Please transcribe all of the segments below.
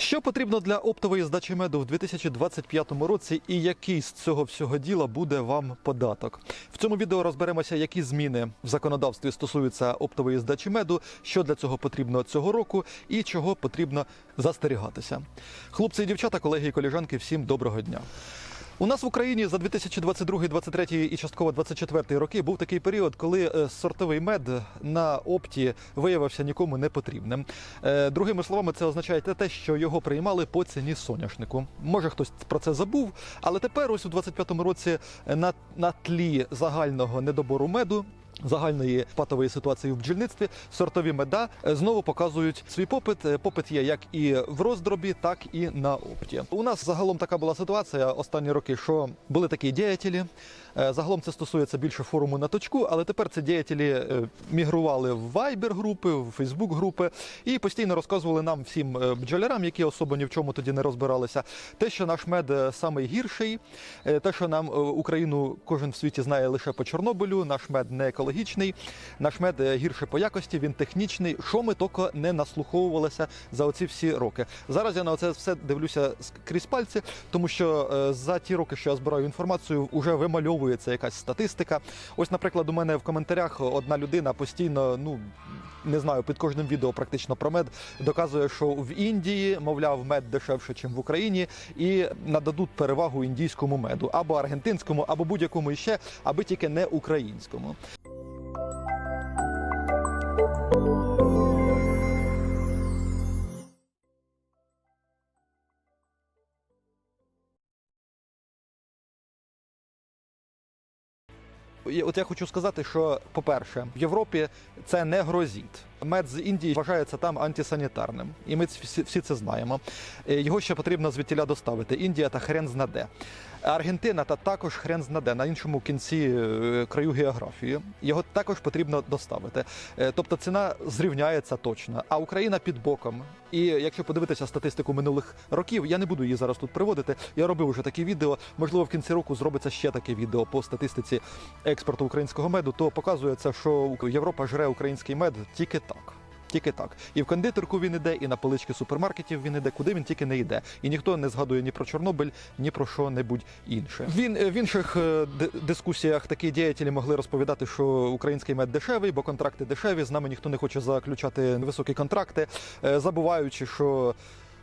Що потрібно для оптової здачі меду в 2025 році і який з цього всього діла буде вам податок? В цьому відео розберемося, які зміни в законодавстві стосуються оптової здачі меду, що для цього потрібно цього року і чого потрібно застерігатися. Хлопці і дівчата, колеги і коліжанки, всім доброго дня. У нас в Україні за 2022, 23 і частково 24 роки був такий період, коли е, сортовий мед на опті виявився нікому не потрібним. Е, Другими словами, це означає те, що його приймали по ціні соняшнику. Може хтось про це забув, але тепер, ось у 25-му році, на, на тлі загального недобору меду. Загальної патової ситуації в бджільництві сортові меда е, знову показують свій попит. Е, Попит є як і в роздробі, так і на опті. У нас загалом така була ситуація останні роки, що були такі діятелі. Е, Загалом це стосується більше форуму на точку, але тепер ці діятелі мігрували в Viber групи, в Facebook групи і постійно розказували нам всім бджолярам, які особо ні в чому тоді не розбиралися. Те, що наш мед самий гірший, е, те, що нам Україну кожен в світі знає лише по Чорнобилю, наш мед не екологічний, наш мед е, гірше по якості, він технічний. Що ми тільки не наслуховувалися за оці всі роки. Зараз я на це все дивлюся крізь пальці, тому що е, за ті роки, що я збираю інформацію, вже вимальовується якась статистика. Ось, наприклад, у мене в коментарях одна людина постійно, ну не знаю, під кожним відео практично про мед доказує, що в Індії, мовляв, мед дешевше, ніж в Україні, і нададуть перевагу індійському меду або аргентинському, або будь-якому іще, аби тільки не українському. От я хочу сказати, що, по-перше, в Європі це не грозить. Мед з Індії вважається там антисанітарним, і ми всі, всі це знаємо. Е, Його ще потрібно звідтіля доставити. Індія та хрен знаде. Аргентина та також хрен знаде на іншому кінці е, краю географії. Його також потрібно доставити. Е, Тобто ціна зрівняється точно. А Україна під боком. І якщо подивитися статистику минулих років, я не буду її зараз тут приводити. Я робив уже такі відео. Можливо, в кінці року зробиться ще таке відео по статистиці експорту українського меду. То показується, що Європа жре український мед тільки так. Тільки так. І в кондитерку він іде, і на полички супермаркетів він іде, куди він тільки не йде. І ніхто не згадує ні про Чорнобиль, ні про що-небудь інше. Він в інших е, дискусіях такі діятелі могли розповідати, що український мед дешевий, бо контракти дешеві. З нами ніхто не хоче заключати високі контракти, е, забуваючи, що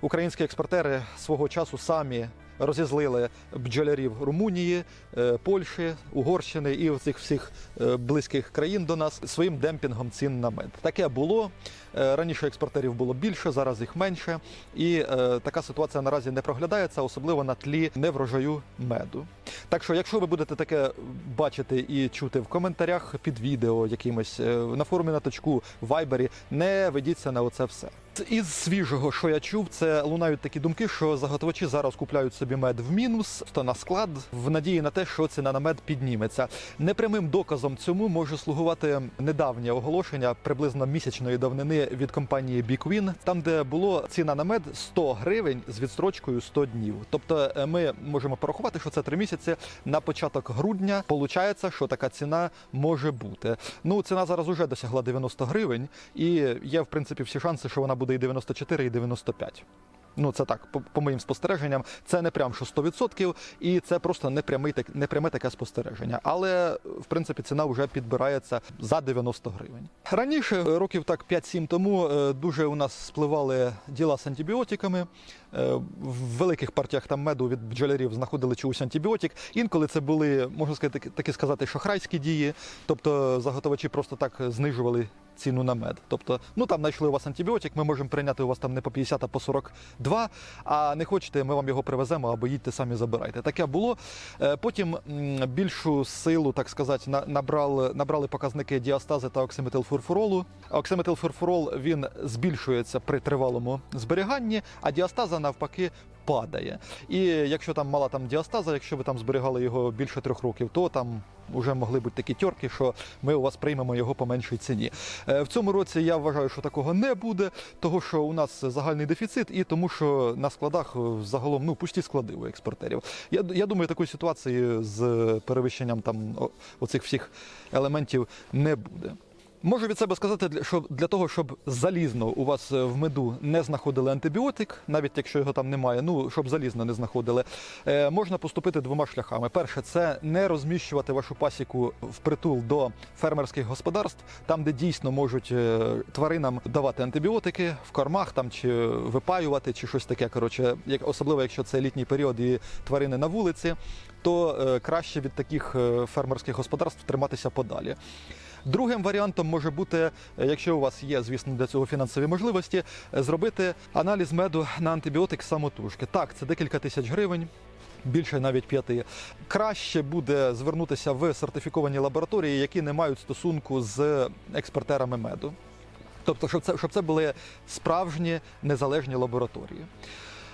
українські експортери свого часу самі. Розізлили бджолярів Румунії, е, Польщі, Угорщини і цих всіх е, близьких країн до нас своїм демпінгом цін на мед. Таке було раніше експортерів було більше, зараз їх менше. І е, така ситуація наразі не проглядається, особливо на тлі неврожаю меду. Так що, якщо ви будете таке бачити і чути в коментарях під відео якимось е, на форумі на точку, в вайбері, не ведіться на оце все. Із свіжого, що я чув, це лунають такі думки, що заготовачі зараз купляють собі мед в мінус, то на склад, в надії на те, що ціна на мед підніметься. Непрямим доказом цьому може слугувати недавнє оголошення приблизно місячної давнини від компанії BigWin, там де було ціна на мед 100 гривень з відстрочкою 100 днів. Тобто е, ми можемо порахувати, що це три місяці на початок грудня. Получається, що така ціна може бути. Ну ціна зараз уже досягла 90 гривень, і є в принципі всі шанси, що вона буде і 94, і 95. Ну, це так, по, по моїм спостереженням, це не прям що 100%, і це просто непрямий, непряме таке спостереження. Але, в принципі, ціна вже підбирається за 90 гривень. Раніше, років так 5-7 тому, е, дуже у нас спливали діла з антибіотиками. Е, В великих партіях там меду від бджолярів знаходили чогось антибіотик. Інколи це були, можна сказати, таки сказати, шахрайські дії. Тобто заготовачі просто так знижували ціну на мед. Тобто, ну там знайшли у вас антибіотик, ми можемо прийняти у вас там не по 50, а по 42, а не хочете, ми вам його привеземо або їдьте самі забирайте. Таке було. Е, Потім більшу силу, так сказати, набрали, набрали показники діастази та оксиметилфурфуролу. Оксиметилфурфурол він збільшується при тривалому зберіганні, а діастаза навпаки падає. І якщо там мала там діастаза, якщо ви там зберігали його більше трьох років, то там вже могли бути такі тьорки, що ми у вас приймемо його по меншій ціні. Е, В цьому році я вважаю, що такого не буде, того що у нас загальний дефіцит, і тому, що на складах е, загалом ну пусті склади у експортерів. Я, я думаю, такої ситуації з перевищенням там оцих всіх елементів не буде. Можу від себе сказати, що для того, щоб залізно у вас е, в меду не знаходили антибіотик, навіть якщо його там немає, ну щоб залізно не знаходили, е, можна поступити двома шляхами. Перше, це не розміщувати вашу пасіку впритул до фермерських господарств, там, де дійсно можуть е, тваринам давати антибіотики в кормах там чи випаювати, чи щось таке. Коротше, як особливо якщо це літній період і тварини на вулиці, то краще від таких фермерських господарств триматися подалі. Другим варіантом може бути, е, якщо у вас є, звісно, для цього фінансові можливості, е, зробити аналіз меду на антибіотик самотужки. Так, це декілька тисяч гривень. Більше навіть п'яти. Краще буде звернутися в сертифіковані лабораторії, які не мають стосунку з експортерами меду. Тобто, щоб це, щоб це були справжні незалежні лабораторії.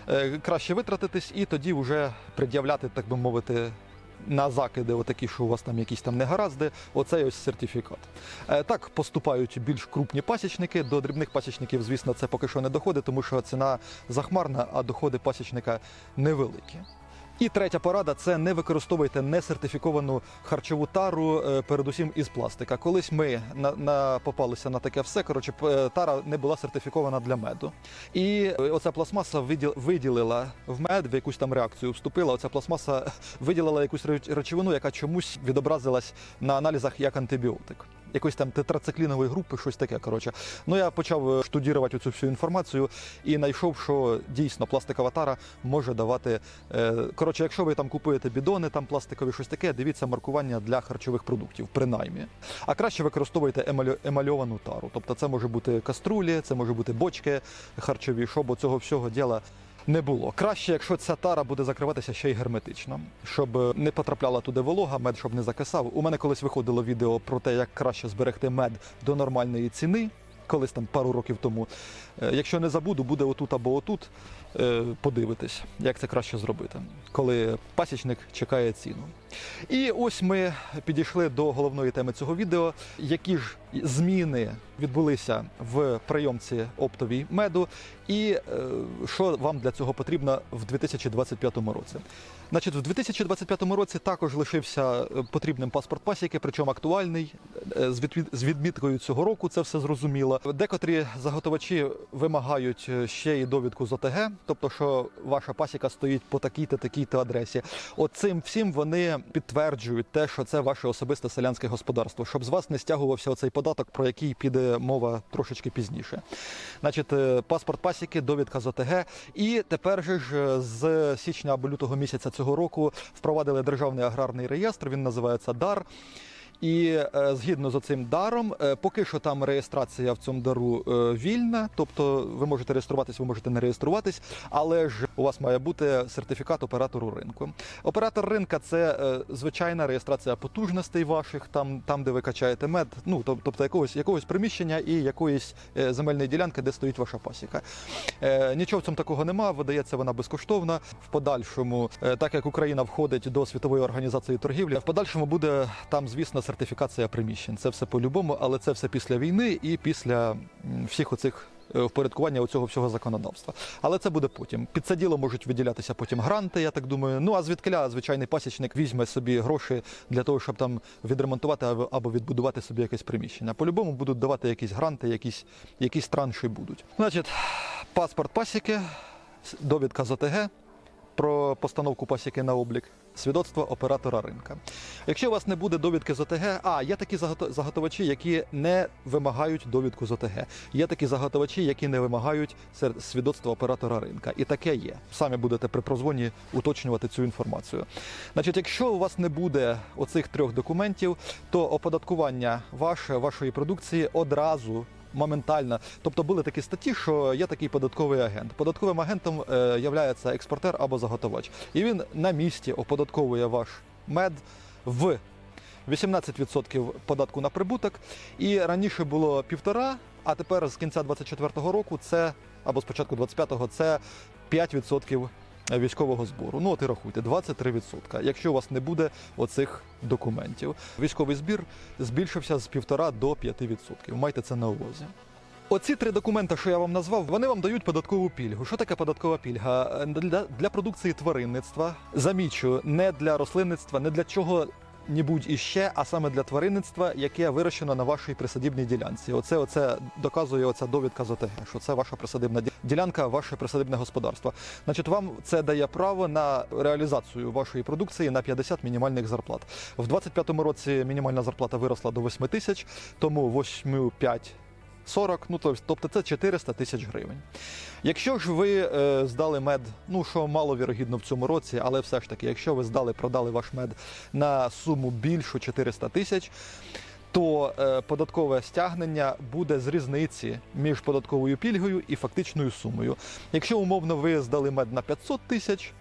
Е, Краще витратитись і тоді вже пред'являти, так би мовити, на закиди, отакі, що у вас там якісь там негаразди, оцей ось сертифікат. Е, Так поступають більш крупні пасічники. До дрібних пасічників, звісно, це поки що не доходить, тому що ціна захмарна, а доходи пасічника невеликі. І третя порада це не використовуйте несертифіковану харчову тару, е, передусім із пластика. Колись ми на, на попалися на таке все. Коротше, е, тара не була сертифікована для меду. І е, оця пластмаса виділ- виділила в мед, в якусь там реакцію вступила. Оця пластмаса виділила якусь речовину, яка чомусь відобразилась на аналізах як антибіотик. Якоїсь там тетрациклінової групи, щось таке. Коротше. Ну я почав е, штудірувати цю всю інформацію і знайшов, що дійсно пластикова тара може давати. е, Коротше, якщо ви там купуєте бідони, там пластикові щось таке, дивіться маркування для харчових продуктів, принаймні. А краще використовуйте емаль- емальовану тару. Тобто це може бути каструлі, це може бути бочки харчові, щоб цього всього діла. Не було краще, якщо ця тара буде закриватися ще й герметично, щоб е, не потрапляла туди волога, мед щоб не закисав. У мене колись виходило відео про те, як краще зберегти мед до нормальної ціни, колись там пару років тому. Е, Якщо не забуду, буде отут або отут. Е, Подивитись, як це краще зробити, коли пасічник чекає ціну. І ось ми підійшли до головної теми цього відео. Які ж зміни відбулися в прийомці оптовій меду, і е, що вам для цього потрібно в 2025 році? Значить, в 2025 році також лишився е, потрібним паспорт пасіки, причому актуальний е, з відміт- з відміткою цього року. Це все зрозуміло. Декотрі заготовачі вимагають е, ще й довідку з ОТГ, тобто, що ваша пасіка стоїть по такій-то такій-то адресі. От цим всім вони підтверджують те, що це ваше особисте селянське господарство, щоб з вас не стягувався оцей податок, про який піде мова трошечки пізніше. Значить, паспорт пасіки, довідка з ОТГ. І тепер же ж з січня або лютого місяця цього року впровадили державний аграрний реєстр. Він називається ДАР. І е, згідно з цим даром, е, поки що там реєстрація в цьому дару е, вільна, тобто ви можете реєструватись, ви можете не реєструватись, але ж у вас має бути сертифікат оператору ринку. Оператор ринка це звичайна реєстрація потужностей ваших, там, там де ви качаєте мед, ну тобто якогось, якогось приміщення і якоїсь земельної ділянки, де стоїть ваша пасіка. Нічого в цьому такого нема, видається вона безкоштовна. В подальшому, так як Україна входить до світової організації торгівлі, в подальшому буде там, звісно, сертифікація приміщень. Це все по-любому, але це все після війни і після всіх оцих. е, Впорядкування цього всього законодавства, але це буде потім. Під це діло можуть виділятися потім гранти, я так думаю. Ну а звідкиля звичайний пасічник візьме собі гроші для того, щоб там відремонтувати або відбудувати собі якесь приміщення. По-любому будуть давати якісь гранти, якісь, якісь транші будуть. Значить, паспорт пасіки, довідка з ОТГ про постановку пасіки на облік, свідоцтво оператора ринка. Якщо у вас не буде довідки з ОТГ, а є такі загото- заготовачі, які не вимагають довідку з ОТГ. Є такі заготовачі, які не вимагають свідоцтва оператора ринка. І таке є. Самі будете при прозвоні уточнювати цю інформацію. Значить, якщо у вас не буде оцих трьох документів, то оподаткування ваше, вашої продукції одразу моментально. Тобто були такі статті, що є такий податковий агент. Податковим агентом е, являється експортер або заготовач. І він на місці оподатковує ваш мед в 18% податку на прибуток. І раніше було півтора, а тепер з кінця 24-го року це або з початку 25-го це 5% військового збору. Ну от і рахуйте, 23%. Якщо у вас не буде оцих документів, військовий збір збільшився з 1,5 до 5%. Майте це на увазі. Оці три документи, що я вам назвав, вони вам дають податкову пільгу. Що таке податкова пільга? Е, Для, для продукції тваринництва, замічу, не для рослинництва, не для чого ні-будь іще, а саме для тваринництва, яке вирощено на вашій присадибній ділянці. Оце, оце доказує оця довідка з ОТГ, що це ваша присадибна ділянка, ваше присадибне господарство. Значить, вам це дає право на реалізацію вашої продукції на 50 мінімальних зарплат. В 25-му році мінімальна зарплата виросла до 8 тисяч, тому 8 5 40, ну тобто це 400 тисяч гривень. Якщо ж ви е, здали мед, ну що маловірогідно в цьому році, але все ж таки, якщо ви здали, продали ваш мед на суму більшу 400 тисяч, то е, податкове стягнення буде з різниці між податковою пільгою і фактичною сумою. Якщо умовно ви здали мед на 500 тисяч,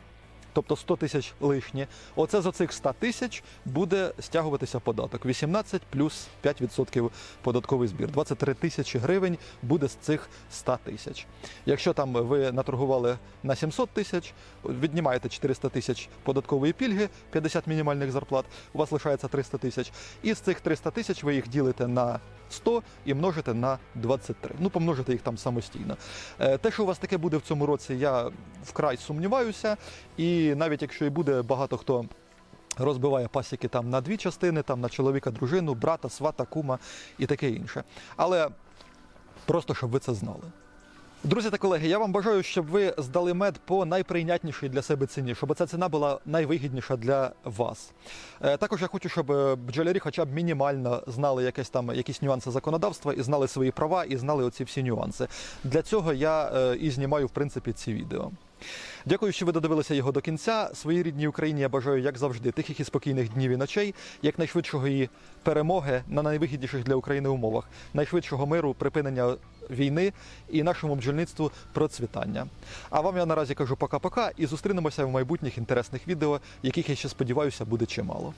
тобто 100 тисяч лишні, оце за цих 100 тисяч буде стягуватися податок. 18 плюс 5% податковий збір. 23 тисячі гривень буде з цих 100 тисяч. Якщо там ви наторгували на 700 тисяч, віднімаєте 400 тисяч податкової пільги, 50 мінімальних зарплат, у вас лишається 300 тисяч. І з цих 300 тисяч ви їх ділите на 100 і множите на 23. Ну, помножите їх там самостійно. Е, Те, що у вас таке буде в цьому році, я вкрай сумніваюся. І навіть якщо і буде багато хто. Розбиває пасіки там на дві частини, там на чоловіка, дружину, брата, свата, кума і таке інше. Але просто щоб ви це знали. Друзі та колеги, я вам бажаю, щоб ви здали мед по найприйнятнішій для себе ціні, щоб ця ціна була найвигідніша для вас. Е, Також я хочу, щоб е, бджолярі хоча б мінімально знали якесь там якісь нюанси законодавства і знали свої права, і знали оці всі нюанси. Для цього я е, і знімаю в принципі ці відео. Дякую, що ви додивилися його до кінця. Своїй рідній Україні я бажаю, як завжди, тихих і спокійних днів і ночей, якнайшвидшого її перемоги на найвигідніших для України умовах, найшвидшого миру, припинення війни і нашому бджільництву процвітання. А вам я наразі кажу пока-пока і зустрінемося в майбутніх інтересних відео, яких я ще сподіваюся буде чимало.